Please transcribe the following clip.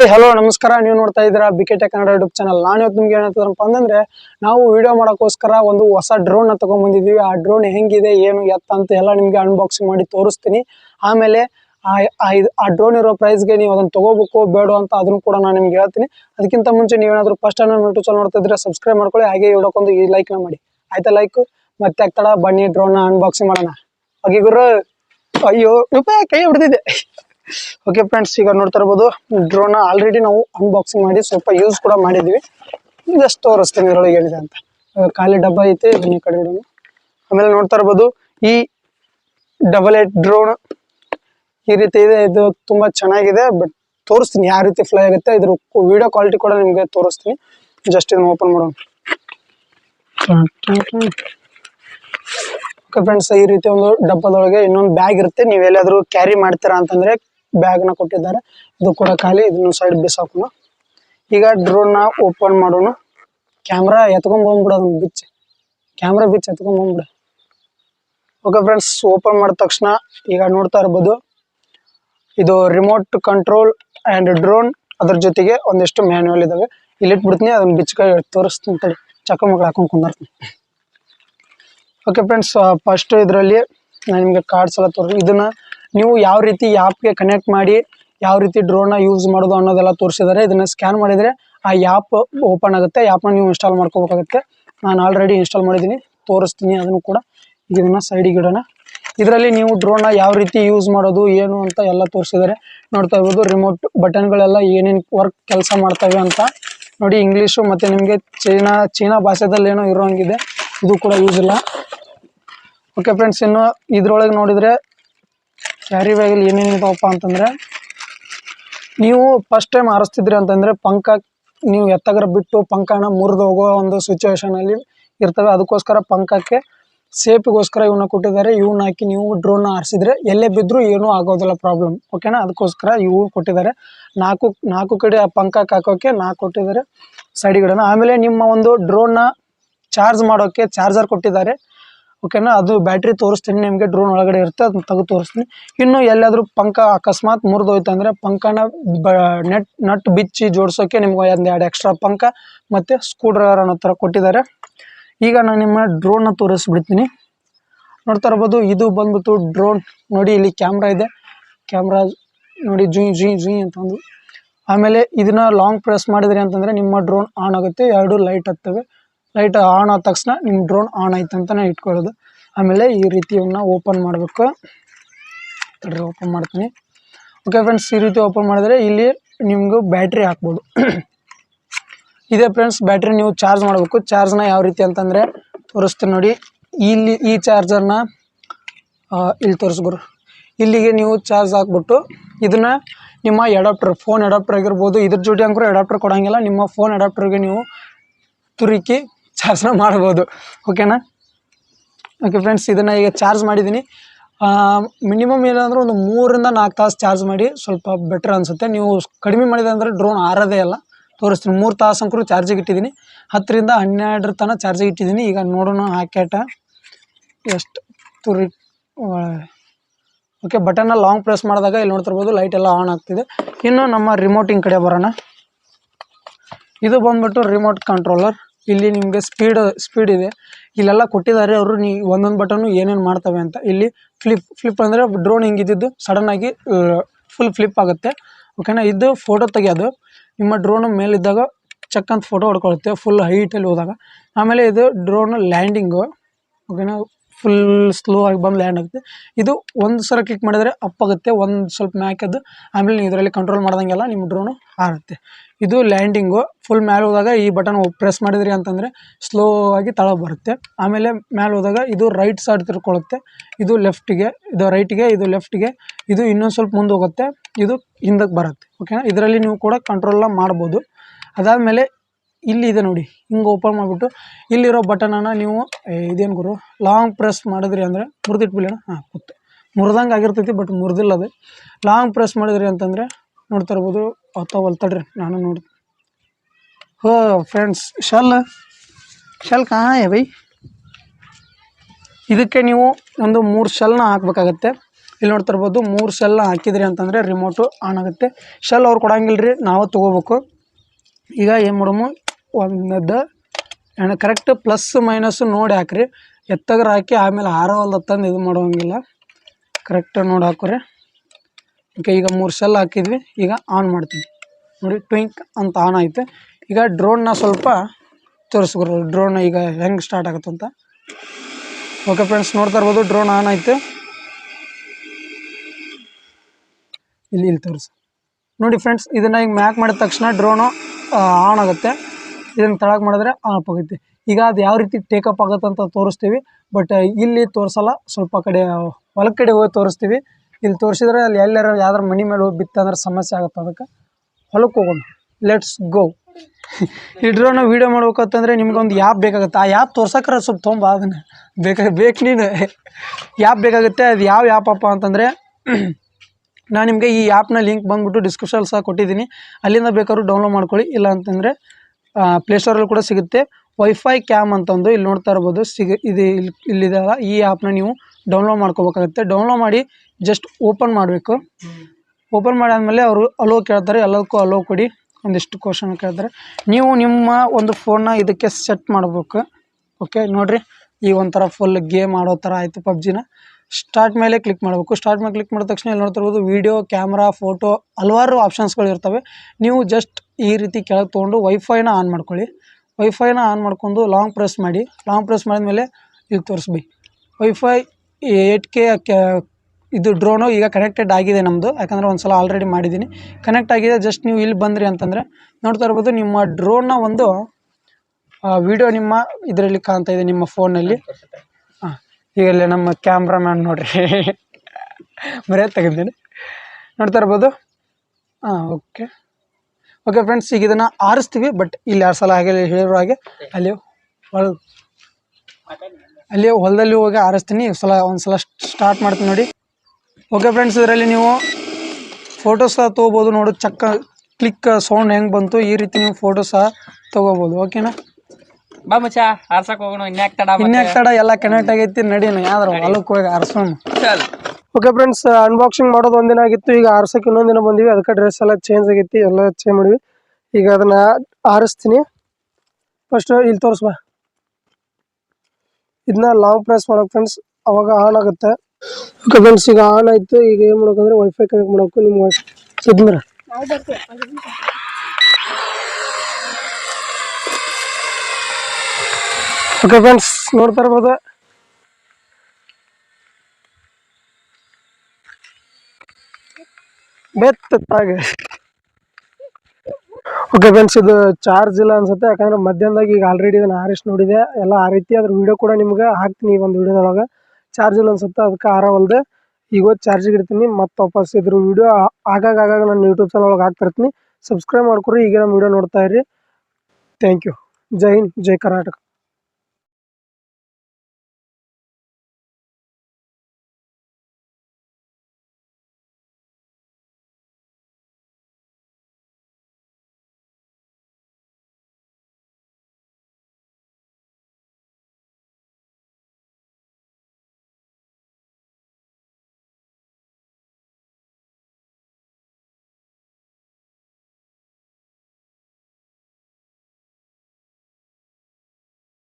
Hello ನಮಸ್ಕಾರ. ನೀವು ನೋಡ್ತಾ ಇದ್ದೀರಾ ಬಿಕೆಟೆ ಕನ್ನಡ ಯೂಟ್ಯೂಬ್ ಚಾನಲ್ ನಾನು ಇವತ್ತು ನಿಮ್ಗೆ ಏನಂತಂದ್ರಪ್ಪ ಅಂದ್ರೆ ನಾವು ವಿಡಿಯೋ ಮಾಡೋಕ್ಕೋಸ್ಕರ ಒಂದು ಹೊಸ ಡ್ರೋನ್ ತಗೊಂಡ್ಬಂದಿದ್ದೀವಿ ಆ ಡ್ರೋನ್ ಹೆಂಗಿದೆ, ಏನು, ಎತ್ತ ಅಂತ ಎಲ್ಲ ನಿಮ್ಗೆ ಅನ್ಬಾಕ್ಸಿಂಗ್ ಮಾಡಿ ತೋರಿಸ್ತೀನಿ. ಆಮೇಲೆ ಆ- ಡ್ರೋನ್ ಇರೋ ಪ್ರೈಸ್ಗೆ ನೀವು ಅದನ್ನ ತಗೋಬೇಕು, ಬೇಡ ಅಂತ ಅದನ್ನು ಕೂಡ ನಾನು ನಿಮ್ಗೆ ಹೇಳ್ತೀನಿ. ಅದಕ್ಕಿಂತ ಮುಂಚೆ ನೀವೇನಾದರೂ ಫಸ್ಟ್ ಟೈಮ್ ಯೂಟ್ಯೂಬ್ ಚಾನಲ್ ನೋಡ್ತಾ ಇದ್ರೆ ಸಬ್ಸ್ಕ್ರೈಬ್ ಮಾಡ್ಕೊಳ್ಳಿ. ಹಾಗೆ ವಿಡಿಯೋಕ್ಕೊಂದು ಈ ಲೈಕ್ನ ಮಾಡಿ. ಆಯ್ತಾ ಲೈಕ್ ಮತ್ತೆ ಆಗ್ತಾಳ, ಬನ್ನಿ ಡ್ರೋನ್ನ ಅನ್ಬಾಕ್ಸಿಂಗ್ ಮಾಡೋಣ. ಹಾಗೆ ಗುರು. ಅಯ್ಯೋ, ರೂಪಾಯಿ, ಕೈ ಹೊಡೆದಿದೆ ಓಕೆ ಫ್ರೆಂಡ್ಸ್ ಈಗ ನೋಡ್ತಾ ಇರ್ಬೋದು ಡ್ರೋನ್ ಆಲ್ರೆಡಿ ನಾವು ಅನ್ಬಾಕ್ಸಿಂಗ್ ಮಾಡಿ, ಸ್ವಲ್ಪ ಯೂಸ್ ಕೂಡ ಮಾಡಿದ್ವಿ. ಜಸ್ಟ್ ತೋರಿಸ್ತೀನಿ ಇದರೊಳಗೆ ಹೇಳಿದೆ ಅಂತ. ಖಾಲಿ ಡಬ್ಬ ಐತೆ, ಇದನ್ನ ಕಡೆ ಇಡೋಣ. ಆಮೇಲೆ ನೋಡ್ತಾ ಇರ್ಬೋದು, ಈ ಡಬಲ್ ಏಟ್ ಡ್ರೋನ್ ಈ ರೀತಿ ಇದೆ, ಇದು ತುಂಬಾ ಚೆನ್ನಾಗಿದೆ ಬಟ್ ತೋರಿಸ್ತೀನಿ ಯಾವ ರೀತಿ ಫ್ಲೈ ಆಗುತ್ತೆ, ಇದ್ರ ವಿಡಿಯೋ ಕ್ವಾಲಿಟಿ ಕೂಡ ನಿಮಗೆ ತೋರಿಸ್ತೀನಿ. ಜಸ್ಟ್ ಇದನ್ನ ಓಪನ್ ಮಾಡೋಣ. ಓಕೆ ಫ್ರೆಂಡ್ಸ್ ಈ ರೀತಿ ಒಂದು ಡಬ್ಬದೊಳಗೆ ಇನ್ನೊಂದು ಬ್ಯಾಗ್ ಇರುತ್ತೆ. ನೀವು ಎಲ್ಲಾದರೂ ಕ್ಯಾರಿ ಮಾಡ್ತೀರಾ ಅಂತಂದ್ರೆ ಬ್ಯಾಗ್ನ ಕೊಟ್ಟಿದ್ದಾರೆ. ಇದು ಕೂಡ ಖಾಲಿ, ಇದನ್ನು ಸೈಡ್ ಬಿಸಾಕೋಣ ಈಗ ಡ್ರೋನ್ನ ಓಪನ್ ಮಾಡೋಣ. ಕ್ಯಾಮ್ರಾ ಎತ್ಕೊಂಡ್ ಬಂದ್ಬಿಡೋದು ಬಿಚ್ಚ. ಕ್ಯಾಮ್ರಾ ಬಿಚ್ಚ ಎತ್ಕೊಂಡ್ ಬಂದ್ಬಿಡ. ಓಕೆ ಫ್ರೆಂಡ್ಸ್ ಓಪನ್ ಮಾಡಿದ ತಕ್ಷಣ ಈಗ ನೋಡ್ತಾ ಇರ್ಬೋದು. ಇದು ರಿಮೋಟ್ ಕಂಟ್ರೋಲ್ ಅಂಡ್ ಡ್ರೋನ್ ಅದ್ರ ಜೊತೆಗೆ ಒಂದಿಷ್ಟು ಮ್ಯಾನ್ಯಲ್ ಇದಾವೆ. ಇಲ್ಲಿ ಇಟ್ಬಿಡ್ತೀನಿ, ಅದನ್ನ ಬಿಚ್ಚ ತೋರಿಸ್ತೀನಿ ತಡಿ. ಚಕ್ಕ ಮಗಳು ಹಾಕೊಂಡ್ ಕುಂದಿರ್ತೀನಿ. ಓಕೆ ಫ್ರೆಂಡ್ಸ್ ಫಸ್ಟ್ ಇದರಲ್ಲಿ ನಾನು ನಿಮಗೆ ಕಾರ್ಡ್ಸ್ ಎಲ್ಲ ತೋರಿಸಿ ಇದನ್ನ ನೀವು ಯಾವ ರೀತಿ ಆ್ಯಪ್ಗೆ ಕನೆಕ್ಟ್ ಮಾಡಿ ಯಾವ ರೀತಿ ಡ್ರೋನ್ನ ಯೂಸ್ ಮಾಡೋದು ಅನ್ನೋದೆಲ್ಲ ತೋರಿಸಿದ್ದಾರೆ ಇದನ್ನ ಸ್ಕ್ಯಾನ್ ಮಾಡಿದರೆ ಆ ಆ್ಯಪ್ ಓಪನ್ ಆಗುತ್ತೆ. ಆ್ಯಪ್ನ ನೀವು ಇನ್ಸ್ಟಾಲ್ ಮಾಡ್ಕೋಬೇಕಾಗುತ್ತೆ. ನಾನು ಆಲ್ರೆಡಿ ಇನ್ಸ್ಟಾಲ್ ಮಾಡಿದ್ದೀನಿ. ತೋರಿಸ್ತೀನಿ ಅದನ್ನು ಕೂಡ. ಇದನ್ನು ಸೈಡಿಗೆ ಇಡೋಣ. ಇದರಲ್ಲಿ ನೀವು ಡ್ರೋನ್ನ ಯಾವ ರೀತಿ ಯೂಸ್ ಮಾಡೋದು, ಏನು ಅಂತ ಎಲ್ಲ ತೋರಿಸಿದ್ದಾರೆ ನೋಡ್ತಾ ಇರ್ಬೋದು ರಿಮೋಟ್ ಬಟನ್ಗಳೆಲ್ಲ ಏನೇನು ವರ್ಕ್ ಕೆಲಸ ಮಾಡ್ತವೆ ಅಂತ. ನೋಡಿ ಇಂಗ್ಲೀಷು ಮತ್ತು ನಿಮಗೆ ಚೀನಾ ಚೀನಾ ಭಾಷೆದಲ್ಲಿ ಏನೋ ಇರೋಂಗಿದೆ. ಇದು ಕೂಡ ಯೂಸ್ ಇಲ್ಲ. ಓಕೆ ಫ್ರೆಂಡ್ಸ್ ಇನ್ನು ಇದ್ರೊಳಗೆ ನೋಡಿದರೆ ಕ್ಯಾರಿ ಬ್ಯಾಗಲ್ಲಿ ಏನೇನು ಇದಾವಪ್ಪ ಅಂತಂದರೆ, ನೀವು ಫಸ್ಟ್ ಟೈಮ್ ಹಾರಿಸ್ತಿದ್ರಿ ಅಂತಂದರೆ ಪಂಕ, ನೀವು ಎತ್ತಗರ ಬಿಟ್ಟು ಪಂಕನ ಮುರಿದು ಹೋಗೋ ಒಂದು ಸಿಚುವೇಶನಲ್ಲಿ ಇರ್ತವೆ. ಅದಕ್ಕೋಸ್ಕರ ಪಂಕಕ್ಕೆ ಸೇಫಿಗೋಸ್ಕರ ಇವನ್ನ ಕೊಟ್ಟಿದ್ದಾರೆ. ಇವನ್ನ ಹಾಕಿ ನೀವು ಡ್ರೋನ್ನ ಆರಿಸಿದ್ರೆ ಎಲ್ಲೇ ಬಿದ್ದರೂ ಏನೂ ಆಗೋದಿಲ್ಲ ಪ್ರಾಬ್ಲಮ್ ಓಕೆನಾ ಅದಕ್ಕೋಸ್ಕರ ಇವು ಕೊಟ್ಟಿದ್ದಾರೆ. ನಾಲ್ಕು ನಾಲ್ಕು ಕಡೆ ಆ ಪಂಕಕ್ಕೆ ಹಾಕೋಕ್ಕೆ ನಾಲ್ಕು ಕೊಟ್ಟಿದ್ದಾರೆ ಸೈಡ್ಗಿಡನ ಆಮೇಲೆ ನಿಮ್ಮ ಒಂದು ಡ್ರೋನ್ನ ಚಾರ್ಜ್ ಮಾಡೋಕ್ಕೆ ಚಾರ್ಜರ್ ಕೊಟ್ಟಿದ್ದಾರೆ. ಓಕೆನಾ? ಅದು ಬ್ಯಾಟ್ರಿ ತೋರಿಸ್ತೀನಿ, ನಿಮಗೆ ಡ್ರೋನ್ ಒಳಗಡೆ ಇರುತ್ತೆ ಅದನ್ನ ತೆಗೆದು ತೋರಿಸ್ತೀನಿ. ಇನ್ನು ಎಲ್ಲಾದರೂ ಪಂಕ, ಅಕಸ್ಮಾತ್ ಮುರಿದೋಯ್ತು ಅಂದರೆ ಪಂಕನ ಬ, ನೆಟ್, ನಟ್ ಬಿಚ್ಚಿ ಜೋಡಿಸೋಕ್ಕೆ ನಿಮ್ಗೆ ಒಂದು ಎರಡು ಎಕ್ಸ್ಟ್ರಾ ಪಂಕ ಮತ್ತು ಸ್ಕ್ರೂ ಡ್ರೈವರ್ ಅನ್ನೋ ಥರ ಕೊಟ್ಟಿದ್ದಾರೆ. ಈಗ ನಾನು ನಿಮ್ಮ ಡ್ರೋನ್ನ ತೋರಿಸ್ಬಿಡ್ತೀನಿ. ನೋಡ್ತಾ ಇರ್ಬೋದು, ಇದು ಬಂದ್ಬಿಟ್ಟು ಡ್ರೋನ್ ನೋಡಿ ಇಲ್ಲಿ ಕ್ಯಾಮ್ರಾ ಇದೆ. ಕ್ಯಾಮ್ರಾ ನೋಡಿ ಜುಯ್ ಜುಯ್ ಜುಯ್ ಅಂತಂದು ಆಮೇಲೆ ಇದನ್ನ ಲಾಂಗ್ ಪ್ರೆಸ್ ಮಾಡಿದ್ರಿ ಅಂತಂದರೆ ನಿಮ್ಮ ಡ್ರೋನ್ ಆನ್ ಆಗುತ್ತೆ, ಎರಡು ಲೈಟ್ ಹತ್ತವೆ ಲೈಟ್ ಆನ್ ಆದ ತಕ್ಷಣ ನಿಮ್ಮ ಡ್ರೋನ್ ಆನ್ ಆಯ್ತು ಅಂತಲೇ ಇಟ್ಕೊಳ್ಳೋದು. ಆಮೇಲೆ ಈ ರೀತಿ ಓಪನ್ ಮಾಡಬೇಕು. ತಡ್ರಿ ಓಪನ್ ಮಾಡ್ತೀನಿ. ಓಕೆ ಫ್ರೆಂಡ್ಸ್ ಈ ರೀತಿ ಓಪನ್ ಮಾಡಿದ್ರೆ ಇಲ್ಲಿ ನಿಮಗೂ ಬ್ಯಾಟ್ರಿ ಹಾಕ್ಬೋದು. ಇದೇ ಫ್ರೆಂಡ್ಸ್ ಬ್ಯಾಟ್ರಿ ನೀವು ಚಾರ್ಜ್ ಮಾಡಬೇಕು. ಚಾರ್ಜ್ನ ಯಾವ ರೀತಿ ಅಂತಂದರೆ ತೋರಿಸ್ತೀನಿ ನೋಡಿ. ಇಲ್ಲಿ ಈ ಚಾರ್ಜರ್ನ ಇಲ್ಲಿ ತೋರಿಸ್ಬೋರು ಇಲ್ಲಿಗೆ ನೀವು ಚಾರ್ಜ್ ಹಾಕ್ಬಿಟ್ಟು ಇದನ್ನು ನಿಮ್ಮ ಅಡಾಪ್ಟರ್ ಫೋನ್ ಅಡಾಪ್ಟರ್ ಆಗಿರ್ಬೋದು. ಇದ್ರ ಜೊತೆ ಅಂಕರು ಅಡಾಪ್ಟರ್ ಕೊಡೋಂಗಿಲ್ಲ. ನಿಮ್ಮ ಫೋನ್ ಅಡಾಪ್ಟರ್ಗೆ ನೀವು ತುರುಕಿ ಚಾರ್ಜ್ನ ಮಾಡ್ಬೋದು. ಓಕೆನಾ ಓಕೆ ಫ್ರೆಂಡ್ಸ್ ಇದನ್ನು ಈಗ ಚಾರ್ಜ್ ಮಾಡಿದ್ದೀನಿ ಮಿನಿಮಮ್ ಏನಂದ್ರೆ ಒಂದು ಮೂರರಿಂದ ನಾಲ್ಕು ತಾಸು ಚಾರ್ಜ್ ಮಾಡಿ ಸ್ವಲ್ಪ ಬೆಟರ್ ಅನಿಸುತ್ತೆ. ನೀವು ಕಡಿಮೆ ಮಾಡಿದೆ ಅಂದರೆ ಡ್ರೋನ್ ಆರೋದೇ ಇಲ್ಲ ತೋರಿಸ್ತೀನಿ, ಮೂರು ತಾಸು ಅಂಕರು ಚಾರ್ಜಿಗೆ ಇಟ್ಟಿದ್ದೀನಿ ಹತ್ತರಿಂದ ಹನ್ನೆರಡರ ತನಕ ಚಾರ್ಜಿಗೆ ಇಟ್ಟಿದ್ದೀನಿ ಈಗ ನೋಡೋಣ ಹಾಕ್ಯಾಟ ಎಷ್ಟು ತುರಿ ಓಕೆ ಬಟನ್ನ ಲಾಂಗ್ ಪ್ರೆಸ್ ಮಾಡಿದಾಗ ಇಲ್ಲಿ ನೋಡ್ತಿರ್ಬೋದು ಲೈಟ್ ಎಲ್ಲ ಆನ್ ಆಗ್ತಿದೆ. ಇನ್ನು ನಮ್ಮ ರಿಮೋಟಿಂಗ್ ಕಡೆ ಬರೋಣ. ಇದು ಬಂದ್ಬಿಟ್ಟು ರಿಮೋಟ್ ಕಂಟ್ರೋಲರ್ ಇಲ್ಲಿ ನಿಮಗೆ ಸ್ಪೀಡ್ ಸ್ಪೀಡ್ ಇದೆ. ಇಲ್ಲೆಲ್ಲ ಕೊಟ್ಟಿದ್ದಾರೆ ಅವರು, ನೀ ಒಂದೊಂದು ಬಟನ್ನು ಏನೇನು ಮಾಡ್ತವೆ ಅಂತ. ಇಲ್ಲಿ ಫ್ಲಿಪ್ ಫ್ಲಿಪ್ ಅಂದರೆ ಡ್ರೋನ್ ಹಿಂಗಿದ್ದು ಸಡನ್ ಆಗಿ ಫುಲ್ ಫ್ಲಿಪ್ ಆಗುತ್ತೆ. ಓಕೆನಾ ಇದು ಫೋಟೋ ತೆಗೆಯೋದು. ನಿಮ್ಮ ಡ್ರೋನ್ ಮೇಲಿದ್ದಾಗ ಚಕ್ ಅಂತ ಫೋಟೋ ಹೊಡ್ಕೊಳುತ್ತೆ ಫುಲ್ ಹೈಟಲ್ಲಿ ಹೋದಾಗ. ಆಮೇಲೆ ಇದು ಡ್ರೋನ್ ಲ್ಯಾಂಡಿಂಗು ಓಕೆನಾ ಫುಲ್ ಸ್ಲೋ ಆಗಿ ಬಂದು ಲ್ಯಾಂಡ್ ಆಗುತ್ತೆ. ಇದು ಒಂದು ಸಲ ಕ್ಲಿಕ್ ಮಾಡಿದರೆ ಅಪ್ ಆಗುತ್ತೆ. ಒಂದು ಸ್ವಲ್ಪ ಮ್ಯಾಕದ್ದು ಆಮೇಲೆ ನೀವು ಇದರಲ್ಲಿ ಕಂಟ್ರೋಲ್ ಮಾಡ್ದಂಗೆಲ್ಲ ನಿಮ್ಮ ಡ್ರೋನು ಹಾರುತ್ತೆ ಇದು ಲ್ಯಾಂಡಿಂಗು ಫುಲ್ ಮೇಲೆ ಹೋದಾಗ ಈ ಬಟನ್ ಪ್ರೆಸ್ ಮಾಡಿದ್ರಿ ಅಂತಂದರೆ ಸ್ಲೋ ಆಗಿ ತಳ ಬರುತ್ತೆ. ಆಮೇಲೆ ಮೇಲೆ ಹೋದಾಗ ಇದು ರೈಟ್ ಸೈಡ್ ತಿರ್ಕೊಳ್ಳುತ್ತೆ ಇದು ಲೆಫ್ಟಿಗೆ ಇದು ರೈಟ್ಗೆ ಇದು ಲೆಫ್ಟಿಗೆ ಇದು ಇನ್ನೊಂದು ಸ್ವಲ್ಪ ಮುಂದೆ ಹೋಗುತ್ತೆ. ಇದು ಹಿಂದಕ್ಕೆ ಬರುತ್ತೆ. ಓಕೆನಾ ಇದರಲ್ಲಿ ನೀವು ಕೂಡ ಕಂಟ್ರೋಲ್ನ ಮಾಡ್ಬೋದು. ಅದಾದಮೇಲೆ ಇಲ್ಲಿ ಇದೆ ನೋಡಿ. ಹಿಂಗೆ ಓಪನ್ ಮಾಡಿಬಿಟ್ಟು ಇಲ್ಲಿರೋ ಬಟನನ್ನು ನೀವು ಇದೇನು ಗುರು ಲಾಂಗ್ ಪ್ರೆಸ್ ಮಾಡಿದ್ರಿ ಅಂದರೆ ಮುರಿದಿಟ್ಬಿಡೋಣ ಹಾಂ, ಕೂತು. ಮುರಿದಂಗೆ ಆಗಿರ್ತೈತಿ ಬಟ್ ಮುರಿದಿಲ್ಲ ಅದು ಲಾಂಗ್ ಪ್ರೆಸ್ ಮಾಡಿದ್ರಿ ಅಂತಂದರೆ ನೋಡ್ತಾ ಇರ್ಬೋದು. ಅಥವಾ ತಡ್ರಿ, ನಾನು ನೋಡಿ ಹೋ ಫ್ರೆಂಡ್ಸ್ ಶಲ್ ಶಲ್ ಕಾಯ ಬೈ? ಇದಕ್ಕೆ ನೀವು ಒಂದು ಮೂರು ಶೆಲ್ನ ಹಾಕ್ಬೇಕಾಗತ್ತೆ. ಇಲ್ಲಿ ನೋಡ್ತಾ ಇರ್ಬೋದು ಮೂರು ಶೆಲ್ನ ಹಾಕಿದ್ರಿ ಅಂತಂದರೆ ರಿಮೋಟು ಆನ್ ಆಗುತ್ತೆ. ಶೆಲ್ ಅವ್ರು ಕೊಡಂಗಿಲ್ಲ ರೀ ನಾವೇ ತೊಗೋಬೇಕು. ಈಗ ಏನು ಮಾಡಮು ಒಂದದ್ದು ಕರೆಕ್ಟ್ ಪ್ಲಸ್ ಮೈನಸ್ ನೋಡಿ ಹಾಕ್ರಿ. ಎತ್ತಗ್ರ ಹಾಕಿ ಆಮೇಲೆ ಹಾರವಲ್ದ ತಂದು ಇದು ಮಾಡೋಂಗಿಲ್ಲ. ಕರೆಕ್ಟ್ ನೋಡಿ ಹಾಕೋರಿ. ಓಕೆ ಈಗ ಮೂರು ಸೆಲ್ ಹಾಕಿದ್ವಿ, ಈಗ ಆನ್ ಮಾಡ್ತೀವಿ. ನೋಡಿ ಟ್ವಿಂಕ್ ಅಂತ ಆನ್ ಆಯ್ತು. ಈಗ ಡ್ರೋನ್ನ ಸ್ವಲ್ಪ ತೋರಿಸ್ಕೊರು ಡ್ರೋನ್ ಈಗ ಹೆಂಗೆ ಸ್ಟಾರ್ಟ್ ಆಗುತ್ತೆ ಅಂತ. ಓಕೆ ಫ್ರೆಂಡ್ಸ್ ನೋಡ್ತಾ ಇರ್ಬೋದು ಡ್ರೋನ್ ಆನ್ ಆಯ್ತು. ಇಲ್ಲಿ ಇಲ್ಲಿ ತೋರಿಸಿ. ನೋಡಿ ಫ್ರೆಂಡ್ಸ್ ಇದನ್ನು ಈಗ ಮ್ಯಾಕ್ ಮಾಡಿದ ತಕ್ಷಣ ಡ್ರೋನು ಆನ್ ಆಗುತ್ತೆ. ಇದನ್ನು ತಳಗೆ ಮಾಡಿದ್ರೆ ಆಫ್ ಆಗುತ್ತೆ ಈಗ ಅದು ಯಾವ ರೀತಿ ಟೇಕಪ್ ಆಗುತ್ತೆ ಅಂತ ತೋರಿಸ್ತೀವಿ. ಬಟ್ ಇಲ್ಲಿ ತೋರಿಸಲ್ಲ. ಸ್ವಲ್ಪ ಕಡೆ ಹೊಲ ಕಡೆ ಹೋಗಿ ತೋರಿಸ್ತೀವಿ. ಇಲ್ಲಿ ತೋರಿಸಿದ್ರೆ ಅಲ್ಲಿ ಎಲ್ಲರ ಯಾವ್ದಾರ ಮನೆ ಮೇಲೆ ಹೋಗಿ ಬಿತ್ತಂದ್ರೆ ಸಮಸ್ಯೆ ಆಗುತ್ತೆ ಅದಕ್ಕೆ. ಹೊಲಕ್ಕೆ ಹೋಗೋಣ. ಲೆಟ್ಸ್ ಗೋ ಈ ಡ್ರೋನ ವೀಡಿಯೋ ಮಾಡ್ಬೇಕಂತಂದ್ರೆ ನಿಮ್ಗೊಂದು ಯಾಪ್ ಬೇಕಾಗುತ್ತೆ. ಆ ಆ್ಯಪ್ ತೋರ್ಸಕ್ರ ಸ್ವಲ್ಪ ತೊಂಬ ಅದನ್ನು. ಬೇಕ, ಬೇಕು ನೀನು. ಯಾಪ್ ಬೇಕಾಗುತ್ತೆ. ಅದು ಯಾವ ಆ್ಯಪಪ್ಪ ಅಂತಂದರೆ, ನಾನು ನಿಮಗೆ ಈ ಆ್ಯಪ್ನ ಲಿಂಕ್ ಬಂದುಬಿಟ್ಟು ಡಿಸ್ಕ್ರಿಪ್ಷನ್ ಸಹ ಕೊಟ್ಟಿದ್ದೀನಿ. ಅಲ್ಲಿಂದ ಬೇಕಾದ್ರೂ ಡೌನ್ಲೋಡ್ ಮಾಡ್ಕೊಳ್ಳಿ. ಇಲ್ಲ ಅಂತಂದರೆ ಪ್ಲೇಸ್ಟೋರಲ್ಲಿ ಕೂಡ ಸಿಗುತ್ತೆ. ವೈಫೈ ಕ್ಯಾಮ್ ಅಂತಂದು ಇಲ್ಲಿ ನೋಡ್ತಾ ಇರ್ಬೋದು. ಸಿಗ, ಇದು ಇಲ್ಲಿ, ಇಲ್ಲಿದೆಯಲ್ಲ, ಈ ಆ್ಯಪ್ನ ನೀವು ಡೌನ್ಲೋಡ್ ಮಾಡ್ಕೋಬೇಕಾಗುತ್ತೆ. ಡೌನ್ಲೋಡ್ ಮಾಡಿ ಜಸ್ಟ್ ಓಪನ್ ಮಾಡಬೇಕು. ಓಪನ್ ಮಾಡಾದ್ಮೇಲೆ ಅವರು ಅಲೋ ಕೇಳ್ತಾರೆ. ಎಲ್ಲದಕ್ಕೂ ಅಲೋ ಕೊಡಿ. ಒಂದಿಷ್ಟು ಕ್ವಶನ್ ಕೇಳ್ತಾರೆ. ನೀವು ನಿಮ್ಮ ಒಂದು ಫೋನ್ನ ಇದಕ್ಕೆ ಸೆಟ್ ಮಾಡಬೇಕು. ಓಕೆ ನೋಡಿರಿ. ಈ ಒಂಥರ ಫುಲ್ ಗೇಮ್ ಆಡೋ ಥರ ಆಯಿತು ಪಬ್ಜಿನ. ಸ್ಟಾರ್ಟ್ ಮೇಲೆ ಕ್ಲಿಕ್ ಮಾಡಬೇಕು. ಸ್ಟಾರ್ಟ್ ಮೇಲೆ ಕ್ಲಿಕ್ ಮಾಡಿದ ತಕ್ಷಣ ಇಲ್ಲಿ ನೋಡ್ತಾ ಇರ್ಬೋದು ವೀಡಿಯೋ ಕ್ಯಾಮ್ರಾ ಫೋಟೋ ಹಲವಾರು ಆಪ್ಷನ್ಸ್ಗಳು ಇರ್ತವೆ. ನೀವು ಜಸ್ಟ್ ಈ ರೀತಿ ಕೆಳಗೆ ತೊಗೊಂಡು ವೈಫೈನ ಆನ್ ಮಾಡ್ಕೊಳ್ಳಿ. ವೈಫೈನ ಆನ್ ಮಾಡ್ಕೊಂಡು ಲಾಂಗ್ ಪ್ರೆಸ್ ಮಾಡಿ. ಲಾಂಗ್ ಪ್ರೆಸ್ ಮಾಡಿದ್ಮೇಲೆ ಇಲ್ಲಿ ತೋರಿಸ್ಬಿ ವೈಫೈ ಏಟ್ ಕೆ ಇದು ಡ್ರೋನು ಈಗ ಕನೆಕ್ಟೆಡ್ ಆಗಿದೆ ನಮ್ಮದು ಯಾಕಂದರೆ ಒಂದು ಸಲ ಆಲ್ರೆಡಿ ಮಾಡಿದ್ದೀನಿ. ಕನೆಕ್ಟ್ ಆಗಿದೆ ಜಸ್ಟ್ ನೀವು ಇಲ್ಲಿ ಬಂದ್ರಿ ಅಂತಂದರೆ ನೋಡ್ತಾ ಇರ್ಬೋದು, ನಿಮ್ಮ ಡ್ರೋನ್ನ ಒಂದು ವಿಡಿಯೋ ನಿಮ್ಮ ಇದರಲ್ಲಿ ಕಾಣ್ತಾ ಇದೆ, ನಿಮ್ಮ ಫೋನಲ್ಲಿ ಈಗ ಇಲ್ಲಿ ನಮ್ಮ ಕ್ಯಾಮ್ರಾಮ್ಯಾನ್ ನೋಡ್ರಿ. ಬರೆಯೋದು ತೆಗೆದಿದ್ದೀನಿ ನೋಡ್ತಾ ಇರ್ಬೋದು? ಹಾಂ ಓಕೆ ಓಕೆ ಫ್ರೆಂಡ್ಸ್ ಈಗ ಇದನ್ನು ಆರಿಸ್ತೀವಿ ಬಟ್ ಇಲ್ಲಿ ಸಲ ಹಾಗೆ ಹೇಳಿರೋ ಹಾಗೆ ಅಲ್ಲಿ ಹೊಲ ಅಲ್ಲಿ ಹೊಲದಲ್ಲಿ ಹೋಗಿ ಆರಿಸ್ತೀನಿ. ಸಲ ಒಂದು ಸಲ ಸ್ಟಾರ್ಟ್ ಮಾಡ್ತೀನಿ ನೋಡಿ. ಓಕೆ ಫ್ರೆಂಡ್ಸ್ ಇದರಲ್ಲಿ ನೀವು ಫೋಟೋ ಸಹ ತೊಗೋಬೋದು. ನೋಡು, ಚಕ್ಕ ಕ್ಲಿಕ್ ಸೌಂಡ್ ಹೆಂಗೆ ಬಂತು, ಈ ರೀತಿ ನೀವು ಫೋಟೋ ಸಹ ತೊಗೋಬೋದು. ಓಕೆನಾ ಬಾ ಮಚ್ಚ ಆರ್ಸಕ್ ಹೋಗೋಣ ಇನ್ಯಾಕ್ ತಡ ಮತ್ತೆ? ಇನ್ಯಾಕ್ ತಡ ಎಲ್ಲ ಕನೆಕ್ಟ್ ಆಗೈತಿ ನಡೀನು ಯಾವ್ದಾರ ಹೊಲಕ್ಕೆ ಹೋಗಿ ಆರ್ಸೋಣ. ಚಲ್. ಓಕೆ ಫ್ರೆಂಡ್ಸ್ ಅನ್ಬಾಕ್ಸಿಂಗ್ ಮಾಡೋದು ಒಂದಿನ ಆಗಿತ್ತು ಈಗ ಆರ್ಸಕ್ಕೆ ಇನ್ನೊಂದಿನ ದಿನ ಬಂದಿವಿ ಅದಕ್ಕೆ ಡ್ರೆಸ್ ಎಲ್ಲ ಚೇಂಜ್ ಆಗೈತಿ ಎಲ್ಲ ಚೇಂಜ್ ಮಾಡಿವಿ. ಈಗ ಅದನ್ನ ಆರಿಸ್ತೀನಿ. ಫಸ್ಟ್ ಇಲ್ಲಿ ತೋರಿಸ್ಬಾ ಇದನ್ನ ಲಾಂಗ್ ಪ್ರೆಸ್ ಮಾಡೋಕೆ ಫ್ರೆಂಡ್ಸ್ ಅವಾಗ ಆನ್ ಆಗುತ್ತೆ. ಓಕೆ ಫ್ರೆಂಡ್ಸ್ ಈಗ ಆನ್ ಆಯ್ತು ಈಗ ಏನು ಮಾಡೋಕಂದ್ರೆ ವೈಫೈ ಕನೆಕ್ಟ್ ಮಾಡಬೇಕು ನಿಮ್ಮ ವೈಫೈ ಇದ್ಮೇಲೆ ಓಕೆ ಫ್ರೆಂಡ್ಸ್ ನೋಡ್ತಾ ಇರ್ಬೋದು. ಬೆತ್ತಾಗ ಓಕೆ ಫ್ರೆಂಡ್ಸ್ ಇದು ಚಾರ್ಜ್ ಇಲ್ಲ ಅನ್ಸುತ್ತೆ. ಯಾಕಂದ್ರೆ ಮಧ್ಯಾಹ್ನದಾಗ ಈಗ ಆಲ್ರೆಡಿ ಇದನ್ನ ಆರಿಸ್ ನೋಡಿದೆ. ಎಲ್ಲ ಆ ರೀತಿ ಅದ್ರ ವಿಡಿಯೋ ಕೂಡ ನಿಮ್ಗೆ ಹಾಕ್ತೀನಿ ಈ ಒಂದು ವಿಡಿಯೋದೊಳಗೆ ಚಾರ್ಜ್ ಇಲ್ಲ ಅನ್ಸುತ್ತೆ, ಅದಕ್ಕೆ ಆರವಲ್ದೆ ಈಗ ಹೋಗಿ ಚಾರ್ಜಿಗೆ ಇಡ್ತೀನಿ. ಮತ್ತೆ ವಾಪಸ್ ಇದ್ರ ವಿಡಿಯೋ ಆಗಾಗ ಆಗಾಗ ನಾನು ಯೂಟ್ಯೂಬ್ ಚಾನಲ್ ಒಳಗೆ ಹಾಕ್ತಿರ್ತೀನಿ ಸಬ್ಸ್ಕ್ರೈಬ್ ಮಾಡ್ಕೊರಿ, ಈಗ ನಮ್ಮ ವಿಡಿಯೋ ನೋಡ್ತಾ ಇರಿ thank you Jai Hind, Jai Karnataka.